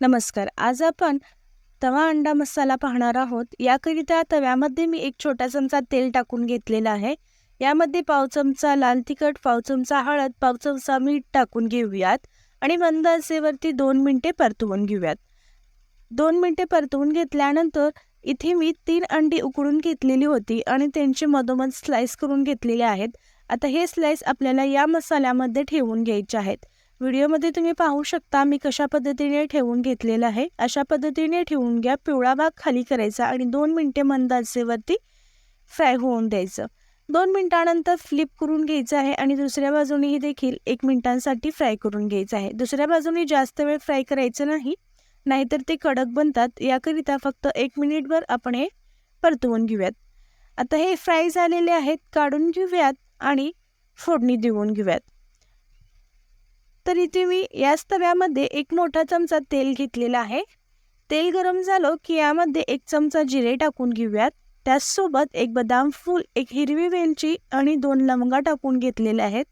नमस्कार. आज आपण तवा अंडा मसाला पाहणार आहोत. याकरिता तव्यामध्ये मी एक छोटा चमचा तेल टाकून घेतलेला आहे. यामध्ये पाव चमचा लाल तिखट पाव चमचा हळद पाव चमचा मीठ टाकून घेऊयात आणि मंद असेवरती दोन मिनटे परतवून घेऊयात. दोन मिनटे परतवून घेतल्यानंतर इथे मी तीन अंडी उकडून घेतलेली होती आणि त्यांचे मधोमध स्लाइस करून घेतलेले आहेत. आता हे स्लाइस आपल्याला या मसाल्यामध्ये ठेवून घ्यायचे आहेत. व्हिडिओमध्ये तुम्ही पाहू शकता मी कशा पद्धतीने ठेवून घेतलेलं आहे. अशा पद्धतीने ठेवून घ्या पिवळा भाग खाली करायचा आणि दोन मिनटे मंदाचेवरती फ्राय होऊन द्यायचं. दोन मिनटानंतर फ्लिप करून घ्यायचं आहे आणि दुसऱ्या बाजूनेही देखील एक मिनटांसाठी फ्राय करून घ्यायचं आहे. दुसऱ्या बाजूने जास्त वेळ फ्राय करायचं नाही नाहीतर ते कडक बनतात. याकरिता फक्त एक मिनिटभर आपण हे परतवून घेऊयात. आता हे फ्राय झालेले आहेत काढून घेऊयात आणि फोडणी देऊन घेऊयात. तर इथे मी याच तव्यामध्ये एक मोठा चमचा तेल घेतलेला आहे. तेल गरम झालं की यामध्ये एक चमचा जिरे टाकून घेऊयात. त्याचसोबत एक बदाम फूल एक हिरवी वेलची आणि दोन लवंगा टाकून घेतलेले आहेत.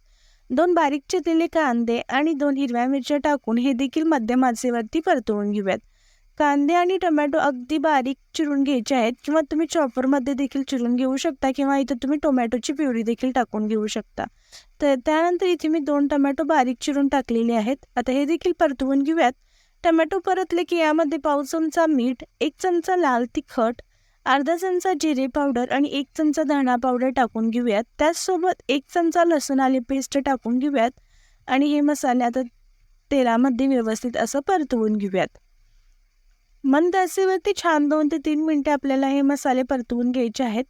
दोन बारीक चिरलेले कांदे आणि दोन हिरव्या मिरच्या टाकून हे देखील मध्यम आचेवरती परतवून घेऊयात. कांदे आणि टोमॅटो अगदी बारीक चिरून घ्यायचे आहेत किंवा तुम्ही चॉपरमध्ये देखील चिरून घेऊ शकता किंवा इथं तुम्ही टोमॅटोची प्युरी देखील टाकून घेऊ शकता. तर त्यानंतर इथे मी दोन टोमॅटो बारीक चिरून टाकलेले आहेत. आता हे देखील परतवून घेऊयात. टोमॅटो परतले की यामध्ये पाव चमचा मीठ एक चमचा लाल तिखट अर्धा चमचा जिरे पावडर आणि एक चमचा धणा पावडर टाकून घेऊयात. त्याचसोबत एक चमचा लसूण आले पेस्ट टाकून घेऊयात. आणि हे मसाले आता तेलामध्ये व्यवस्थित असं परतवून घेऊयात. मंद असेवरती छान दोन ते तीन मिनटे आपल्याला हे मसाले परतवून घ्यायचे आहेत.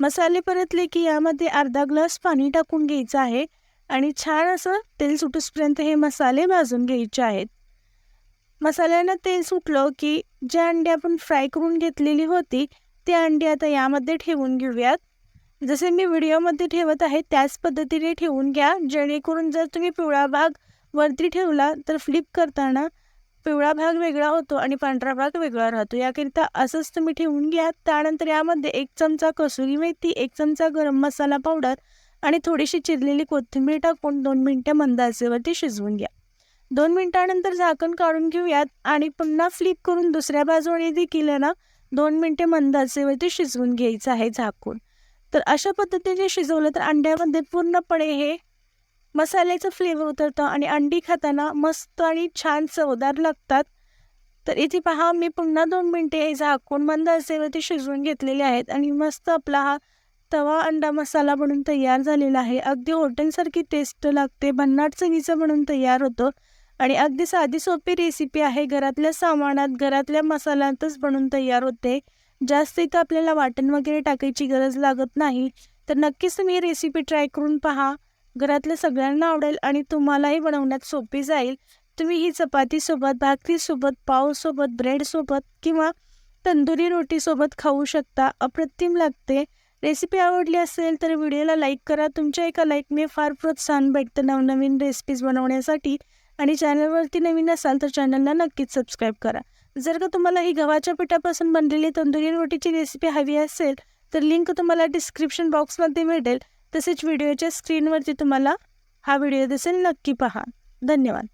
मसाले परतले की यामध्ये अर्धा ग्लास पाणी टाकून घ्यायचं आहे आणि छान असं तेल सुटूसपर्यंत हे मसाले भाजून घ्यायचे आहेत. मसाल्यानं तेल सुटलं की जे अंडी आपण फ्राय करून घेतलेली होती ते अंडी आता यामध्ये ठेवून घेऊयात. जसे मी व्हिडिओमध्ये ठेवत आहे त्याच पद्धतीने ठेवून घ्या. जेणेकरून जर तुम्ही पिवळा भाग वरती ठेवला तर फ्लिप करताना पिवळा भाग वेगळा होतो आणि पांढरा भाग वेगळा राहतो. याकरिता असंच तुम्ही ठेवून घ्या. त्यानंतर यामध्ये एक चमचा कसुरी मेथी एक चमचा गरम मसाला पावडर आणि थोडीशी चिरलेली कोथिंबीर टाकून दोन मिनटं मंद आचेवरती शिजवून घ्या. दोन मिनटानंतर झाकण काढून घेऊयात आणि पुन्हा फ्लिप करून दुसऱ्या बाजूने देखील ना दोन मिनटे मंद आचेवरती शिजवून घ्यायचं आहे झाकून. तर अशा पद्धतीने शिजवलं तर अंड्यामध्ये पूर्णपणे हे मसाल्याचं फ्लेवर उतरतं आणि अंडी खाताना मस्त आणि छान चवदार लागतात. तर इथे पहा मी पुन्हा दोन मिनटे हे झाकून मंद ते शिजवून घेतलेले आहेत आणि मस्त आपला हा तवा अंडा मसाला बनून तयार झालेला आहे. अगदी हॉटेलसारखी टेस्ट लागते भन्नाट चवीचं बनून तयार होतं आणि अगदी साधी सोपी रेसिपी आहे. घरातल्या सामानात घरातल्या मसाल्यातच बनून तयार होते. जास्त इथं आपल्याला वाटण वगैरे टाकायची गरज लागत नाही. तर नक्कीच तुम्ही रेसिपी ट्राय करून पहा. घरातल्या सगळ्यांना आवडेल आणि तुम्हालाही बनवण्यात सोपी जाईल. तुम्ही ही चपातीसोबत भाकरीसोबत पावसोबत ब्रेडसोबत किंवा तंदुरी रोटीसोबत खाऊ शकता. अप्रतिम लागते. रेसिपी आवडली असेल तर व्हिडिओला लाईक करा. तुमच्या एका लाईकने फार प्रोत्साहन भेटतं नवनवीन रेसिपीज बनवण्यासाठी. आणि चॅनलवरती नवीन असाल तर चॅनलला नक्कीच सबस्क्राईब करा. जर का तुम्हाला ही गव्हाच्या पिठापासून बनलेली तंदुरी रोटीची रेसिपी हवी असेल तर लिंक तुम्हाला डिस्क्रिप्शन बॉक्समध्ये मिळेल. तसेच व्हिडिओच्या स्क्रीनवरती तुम्हाला हा व्हिडिओ दिसेल. नक्की पहा. धन्यवाद.